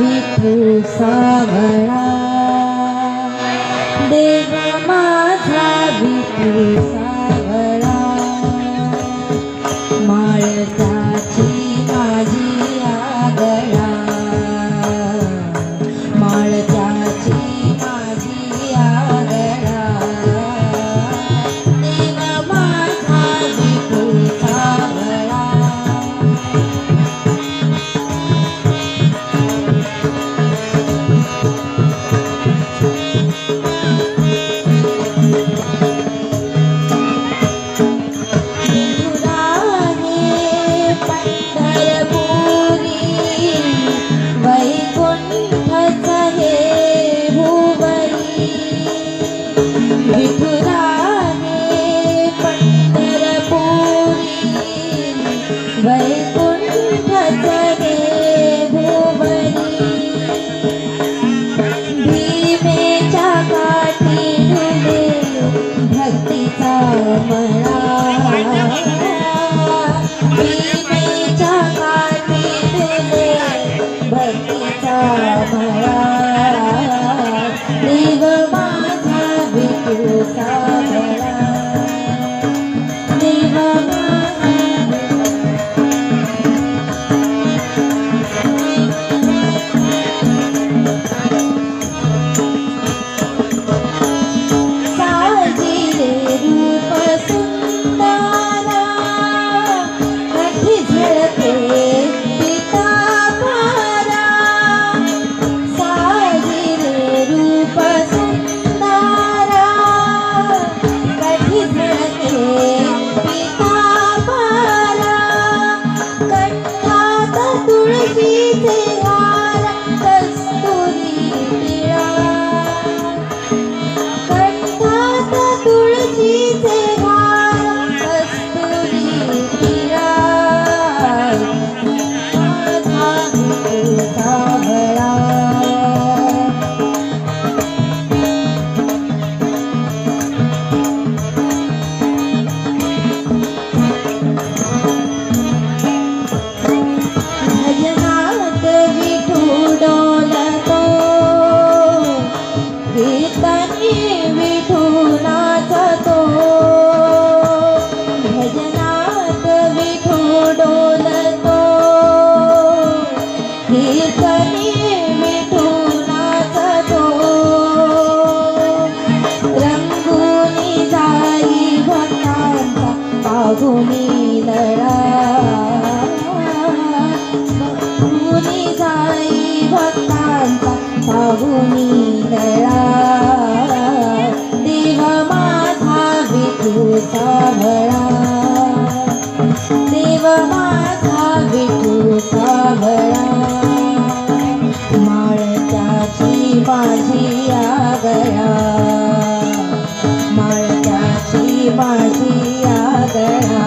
विठू सावळा देवा माझा विठू Thank you. तुम्ही लढा भक्तूनी जाई भक्तांचा पाहुनी लढा देव माझा विठूचा देव माझा विठूचा भळा माळत्याची माझी आगळा माळत्याची माझी आगळा